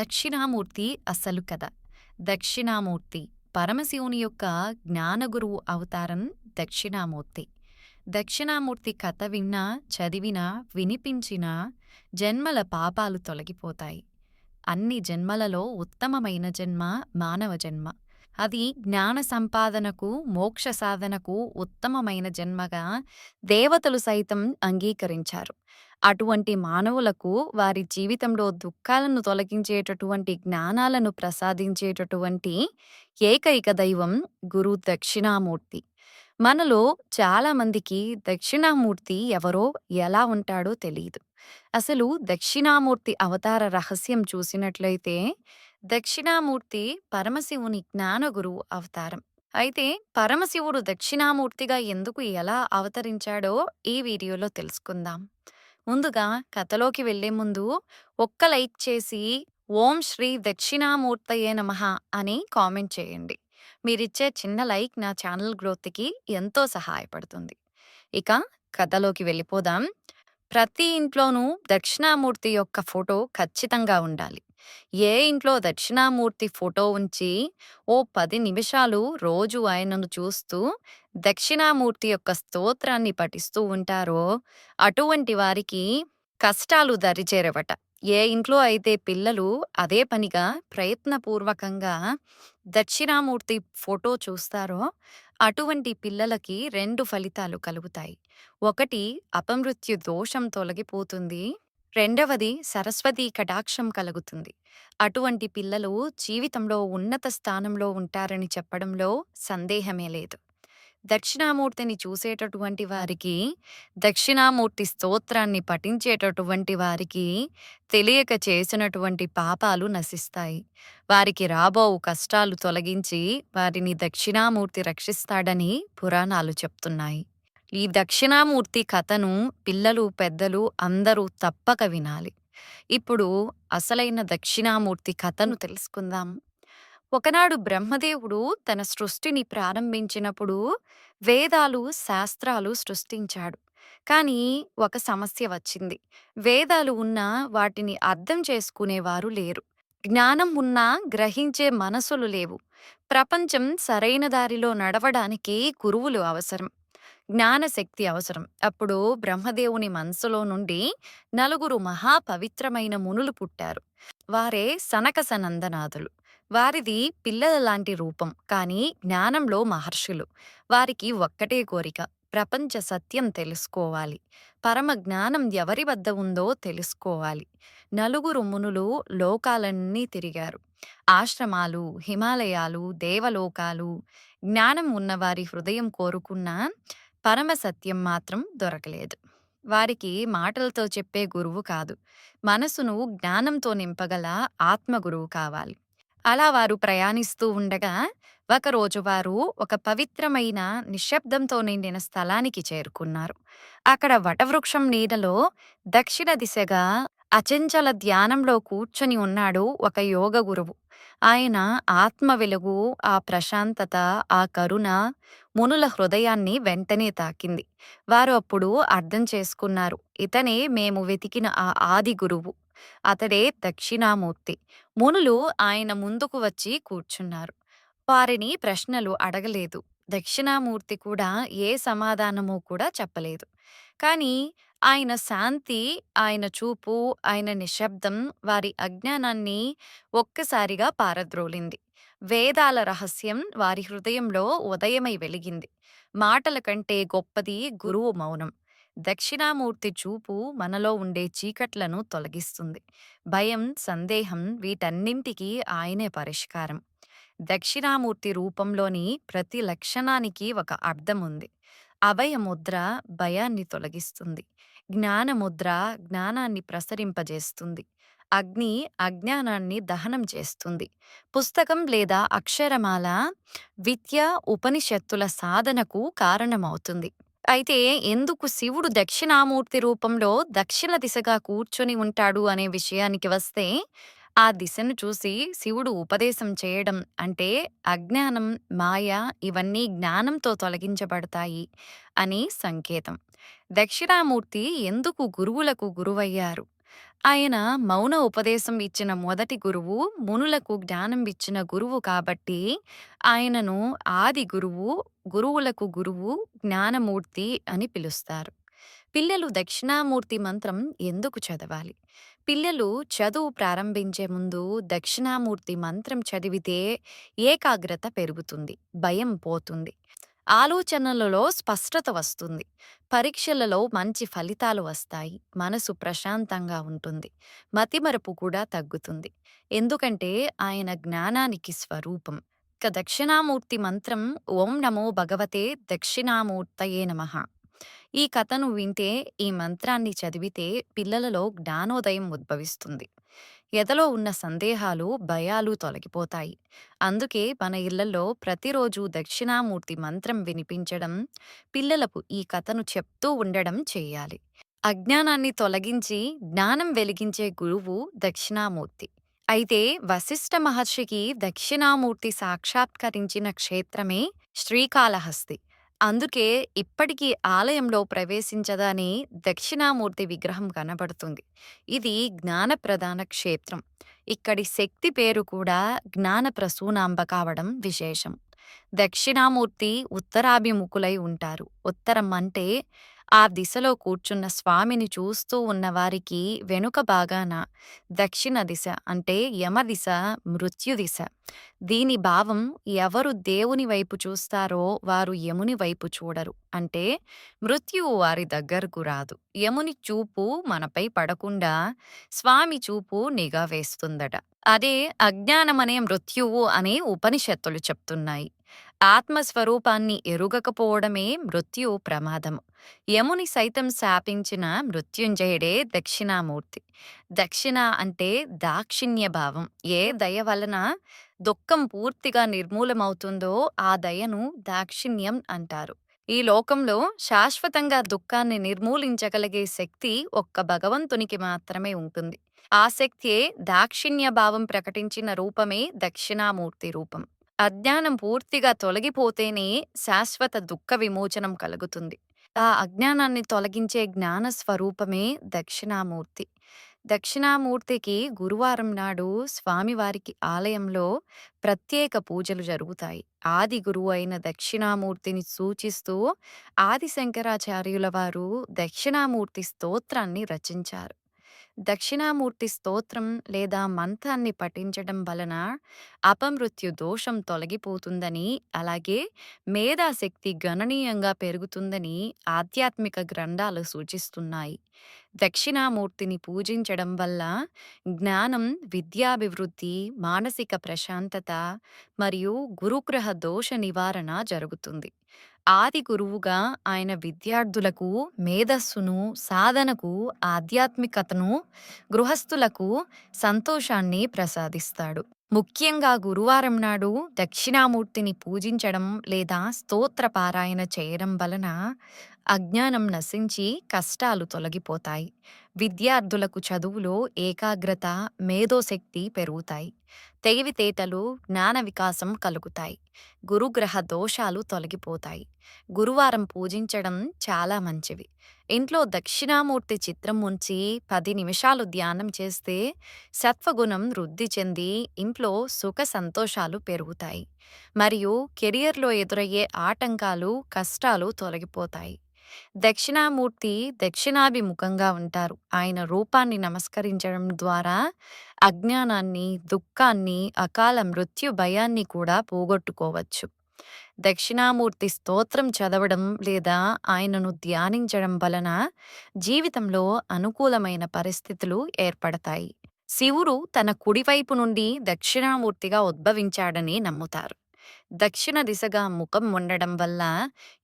దక్షిణామూర్తి అసలు కథ. దక్షిణామూర్తి పరమశివుని యొక్క జ్ఞానగురువు అవతారం దక్షిణామూర్తి. దక్షిణామూర్తి కథ విన్నా చదివినా వినిపించినా జన్మల పాపాలు తొలగిపోతాయి. అన్ని జన్మలలో ఉత్తమమైన జన్మ మానవ జన్మ. అది జ్ఞాన సంపాదనకు మోక్ష సాధనకు ఉత్తమమైన జన్మగా దేవతలు సైతం అంగీకరించారు. అటువంటి మానవులకు వారి జీవితంలో దుఃఖాలను తొలగించేటటువంటి జ్ఞానాలను ప్రసాదించేటటువంటి ఏకైక దైవం గురు దక్షిణామూర్తి. మనలో చాలా మందికి దక్షిణామూర్తి ఎవరో ఎలా ఉంటాడో తెలియదు అసలు దక్షిణామూర్తి అవతార రహస్యం చూసినట్లయితే దక్షిణామూర్తి పరమశివుని జ్ఞానగురువు అవతారం. అయితే పరమశివుడు దక్షిణామూర్తిగా ఎందుకు ఎలా అవతరించాడో ఈ వీడియోలో తెలుసుకుందాం. ముందుగా కథలోకి వెళ్ళే ముందు ఒక్క లైక్ చేసి ఓం శ్రీ దక్షిణామూర్తయే నమః అని కామెంట్ చేయండి. మీరిచ్చే చిన్న లైక్ నా ఛానల్ గ్రోత్కి ఎంతో సహాయపడుతుంది. ఇక కథలోకి వెళ్ళిపోదాం. ప్రతి ఇంట్లోనూ దక్షిణామూర్తి యొక్క ఫోటో ఖచ్చితంగా ఉండాలి. ఏ ఇంట్లో దక్షిణామూర్తి ఫోటో ఉంచి ఓ పది నిమిషాలు రోజు ఆయనను చూస్తూ దక్షిణామూర్తి యొక్క స్తోత్రాన్ని పఠిస్తూ ఉంటారో అటువంటి వారికి కష్టాలు దరిచేరవట. ఏ ఇంట్లో అయితే పిల్లలు అదే పనిగా ప్రయత్నపూర్వకంగా దక్షిణామూర్తి ఫోటో చూస్తారో అటువంటి పిల్లలకి రెండు ఫలితాలు కలుగుతాయి. ఒకటి అపమృత్యు దోషం తొలగిపోతుంది. రెండవది సరస్వతి కటాక్షం కలుగుతుంది. అటువంటి పిల్లలు జీవితంలో ఉన్నత స్థానంలో ఉంటారని చెప్పడంలో సందేహమే లేదు. దక్షిణామూర్తిని చూసేటటువంటి వారికి దక్షిణామూర్తి స్తోత్రాన్ని పఠించేటటువంటి వారికి తెలియక చేసినటువంటి పాపాలు నశిస్తాయి. వారికి రాబోవు కష్టాలు తొలగించి వారిని దక్షిణామూర్తి రక్షిస్తాడని పురాణాలు చెప్తున్నాయి. ఈ దక్షిణామూర్తి కథను పిల్లలు పెద్దలు అందరూ తప్పక వినాలి. ఇప్పుడు అసలైన దక్షిణామూర్తి కథను తెలుసుకుందాం. ఒకనాడు బ్రహ్మదేవుడు తన సృష్టిని ప్రారంభించినప్పుడు వేదాలు శాస్త్రాలు సృష్టించాడు. కానీ ఒక సమస్య వచ్చింది. వేదాలు ఉన్నా వాటిని అర్థం చేసుకునేవారు లేరు. జ్ఞానం ఉన్నా గ్రహించే మనసులు లేవు. ప్రపంచం సరైన దారిలో నడవడానికి గురువులు అవసరం. జ్ఞానశక్తి అవసరం. అప్పుడు బ్రహ్మదేవుని మనసులో నుండి నలుగురు మహాపవిత్రమైన మునులు పుట్టారు. వారే సనక సనందనాథులు. వారిది పిల్లల లాంటి రూపం కానీ జ్ఞానంలో మహర్షులు. వారికి ఒక్కటే కోరిక ప్రపంచ సత్యం తెలుసుకోవాలి. పరమ జ్ఞానం ఎవరి వద్ద ఉందో తెలుసుకోవాలి. నలుగురు మునులు లోకాలన్నీ తిరిగారు. ఆశ్రమాలు హిమాలయాలు దేవలోకాలు. జ్ఞానం ఉన్నవారి హృదయం కోరుకున్న పరమ సత్యం మాత్రం దొరకలేదు. వారికి మాటలతో చెప్పే గురువు కాదు. మనసును జ్ఞానంతో నింపగల ఆత్మగురువు కావాలి. అలా వారు ప్రయాణిస్తూ ఉండగా ఒకరోజు వారు ఒక పవిత్రమైన నిశ్శబ్దంతో నిండిన స్థలానికి చేరుకున్నారు. అక్కడ వటవృక్షం నీడలో దక్షిణ దిశగా అచంచల ధ్యానంలో కూర్చొని ఉన్నాడు ఒక యోగ గురువు. ఆయన ఆత్మ వెలుగు ఆ ప్రశాంతత ఆ కరుణ మునుల హృదయాన్ని వెంటనే తాకింది. వారు అప్పుడు అర్థం చేసుకున్నారు ఇతనే మేము వెతికిన ఆ ఆది గురువు. అతడే దక్షిణామూర్తి. మునులు ఆయన ముందుకు వచ్చి కూర్చున్నారు. వారిని ప్రశ్నలు అడగలేదు. దక్షిణామూర్తి కూడా ఏ సమాధానమూ కూడా చెప్పలేదు. కానీ ఆయన శాంతి ఆయన చూపు ఆయన నిశ్శబ్దం వారి అజ్ఞానాన్ని ఒక్కసారిగా పారద్రోలింది. వేదాల రహస్యం వారి హృదయంలో ఉదయమై వెలిగింది. మాటల కంటే గొప్పది గురువు మౌనం. దక్షిణామూర్తి చూపు మనలో ఉండే చీకట్లను తొలగిస్తుంది. భయం సందేహం వీటన్నింటికీ ఆయనే పరిష్కారం. దక్షిణామూర్తి రూపంలోని ప్రతి లక్షణానికి ఒక అర్థం ఉంది అభయముద్ర భయాన్ని తొలగిస్తుంది. జ్ఞానముద్ర జ్ఞానాన్ని ప్రసరింపజేస్తుంది. అగ్ని అజ్ఞానాన్ని దహనం చేస్తుంది. పుస్తకం లేదా అక్షరమాల విద్య ఉపనిషత్తుల సాధనకు కారణమవుతుంది. అయితే ఎందుకు శివుడు దక్షిణామూర్తి రూపంలో దక్షిణ దిశగా కూర్చొని ఉంటాడు అనే విషయానికి వస్తే ఆ దిశను చూసి శివుడు ఉపదేశం చేయడం అంటే అజ్ఞానం మాయ ఇవన్నీ జ్ఞానంతో తొలగించబడతాయి అని సంకేతం. దక్షిణామూర్తి ఎందుకు గురువులకు గురువయ్యారు? ఆయన మౌన ఉపదేశం ఇచ్చిన మొదటి గురువు మునులకు జ్ఞానం ఇచ్చిన గురువు కాబట్టి ఆయనను ఆది గురువు గురువులకు గురువు జ్ఞానమూర్తి అని పిలుస్తారు. పిల్లలు దక్షిణామూర్తి మంత్రం ఎందుకు చదవాలి? పిల్లలు చదువు ప్రారంభించే ముందు దక్షిణామూర్తి మంత్రం చదివితే ఏకాగ్రత పెరుగుతుంది భయం పోతుంది. ఆలోచనలలో స్పష్టత వస్తుంది. పరీక్షలలో మంచి ఫలితాలు వస్తాయి. మనసు ప్రశాంతంగా ఉంటుంది. మతిమరపు కూడా తగ్గుతుంది. ఎందుకంటే ఆయన జ్ఞానానికి స్వరూపం. ఇక దక్షిణామూర్తి మంత్రం ఓం నమో భగవతే దక్షిణామూర్తయే నమః. ఈ కథను వింటే ఈ మంత్రాన్ని చదివితే పిల్లలలో జ్ఞానోదయం ఉద్భవిస్తుంది. ఎదలో ఉన్న సందేహాలు భయాలు తొలగిపోతాయి. అందుకే మన ఇళ్ళలో ప్రతిరోజు దక్షిణామూర్తి మంత్రం వినిపించడం పిల్లలకు ఈ కథను చెప్తూ ఉండడం చేయాలి. అజ్ఞానాన్ని తొలగించి జ్ఞానం వెలిగించే గురువు దక్షిణామూర్తి. అయితే వశిష్ఠ మహర్షికి దక్షిణామూర్తి సాక్షాత్కరించిన క్షేత్రమే శ్రీకాళహస్తి. అందుకే ఇప్పటికీ ఆలయంలో ప్రవేశించదని దక్షిణామూర్తి విగ్రహం కనబడుతుంది. ఇది జ్ఞానప్రధాన క్షేత్రం. ఇక్కడి శక్తి పేరు కూడా జ్ఞాన ప్రసూనాంబ కావడం విశేషం. దక్షిణామూర్తి ఉత్తరాభిముఖులై ఉంటారు. ఉత్తరం అంటే ఆ దిశలో కూర్చున్న స్వామిని చూస్తూ ఉన్నవారికి వెనుక భాగాన దక్షిణ దిశ అంటే యమదిశ మృత్యుదిశ దీని భావం ఎవరు దేవుని వైపు చూస్తారో వారు యముని వైపు చూడరు. అంటే మృత్యువు వారి దగ్గరకు రాదు. యముని చూపు మనపై పడకుండా స్వామి చూపు నిఘా వేస్తుందట. అదే అజ్ఞానమనే మృత్యువు అనే ఉపనిషత్తులు చెప్తున్నాయి. ఆత్మస్వరూపాన్ని ఎరుగకపోవడమే మృత్యు ప్రమాదము. యముని సైతం శాపించిన మృత్యుంజయుడే దక్షిణామూర్తి. దక్షిణ అంటే దాక్షిణ్య భావం ఏ దయ వలన దుఃఖం పూర్తిగా నిర్మూలమవుతుందో ఆ దయను దాక్షిణ్యం అంటారు. ఈ లోకంలో శాశ్వతంగా దుఃఖాన్ని నిర్మూలించగలిగే శక్తి ఒక్క భగవంతునికి మాత్రమే ఉంటుంది. ఆ శక్తియే దాక్షిణ్య భావం ప్రకటించిన రూపమే దక్షిణామూర్తి రూపం. అజ్ఞానం పూర్తిగా తొలగిపోతేనే శాశ్వత దుఃఖ విమోచనం కలుగుతుంది. ఆ అజ్ఞానాన్ని తొలగించే జ్ఞాన స్వరూపమే దక్షిణామూర్తి. దక్షిణామూర్తికి గురువారం నాడు స్వామివారికి ఆలయంలో ప్రత్యేక పూజలు జరుగుతాయి. ఆది గురువు అయిన దక్షిణామూర్తిని సూచిస్తూ ఆది శంకరాచార్యుల వారు దక్షిణామూర్తి స్తోత్రాన్ని రచించారు. దక్షిణామూర్తి స్తోత్రం లేదా మంత్రాన్ని పఠించడం వలన అపమృత్యు దోషం తొలగిపోతుందని అలాగే మేధాశక్తి గణనీయంగా పెరుగుతుందని ఆధ్యాత్మిక గ్రంథాలు సూచిస్తున్నాయి. దక్షిణామూర్తిని పూజించడం వల్ల జ్ఞానం విద్యాభివృద్ధి మానసిక ప్రశాంతత మరియు గురుగ్రహ దోష నివారణ జరుగుతుంది. ఆది గురువుగా ఆయన విద్యార్థులకు మేధస్సును సాధనకు ఆధ్యాత్మికతను గృహస్థులకు సంతోషాన్ని ప్రసాదిస్తాడు. ముఖ్యంగా గురువారం నాడు దక్షిణామూర్తిని పూజించడం లేదా స్తోత్ర పారాయణ చేయడం వలన అజ్ఞానం నశించి కష్టాలు తొలగిపోతాయి. విద్యార్థులకు చదువులో ఏకాగ్రత మేధోశక్తి పెరుగుతాయి. తెలివితేటలు జ్ఞాన వికాసం కలుగుతాయి. గురుగ్రహ దోషాలు తొలగిపోతాయి. గురువారం పూజించడం చాలా మంచివి ఇంట్లో దక్షిణామూర్తి చిత్రం ఉంచి పది నిమిషాలు ధ్యానం చేస్తే సత్వగుణం వృద్ధి చెంది ఇంట్లో సుఖ సంతోషాలు పెరుగుతాయి. మరియు కెరియర్లో ఎదురయ్యే ఆటంకాలు కష్టాలు తొలగిపోతాయి. దక్షిణామూర్తి దక్షిణాభిముఖంగా ఉంటారు. ఆయన రూపాన్ని నమస్కరించడం ద్వారా అజ్ఞానాన్ని దుఃఖాన్ని అకాల మృత్యు భయాన్ని కూడా పోగొట్టుకోవచ్చు. దక్షిణామూర్తి స్తోత్రం చదవడం లేదా ఆయనను ధ్యానించడం వలన జీవితంలో అనుకూలమైన పరిస్థితులు ఏర్పడతాయి. శివుడు తన కుడివైపు నుండి దక్షిణామూర్తిగా ఉద్భవించాడని నమ్ముతారు. దక్షిణ దిశగా ముఖం ఉండడం వల్ల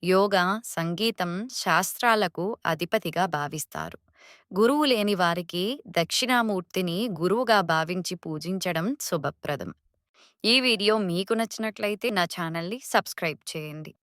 యోగా సంగీతం శాస్త్రాలకు అధిపతిగా భావిస్తారు. గురువు లేని వారికి దక్షిణామూర్తిని గురువుగా భావించి పూజించడం శుభప్రదం. ఈ వీడియో మీకు నచ్చినట్లయితే నా ఛానల్ని సబ్స్క్రైబ్ చేయండి.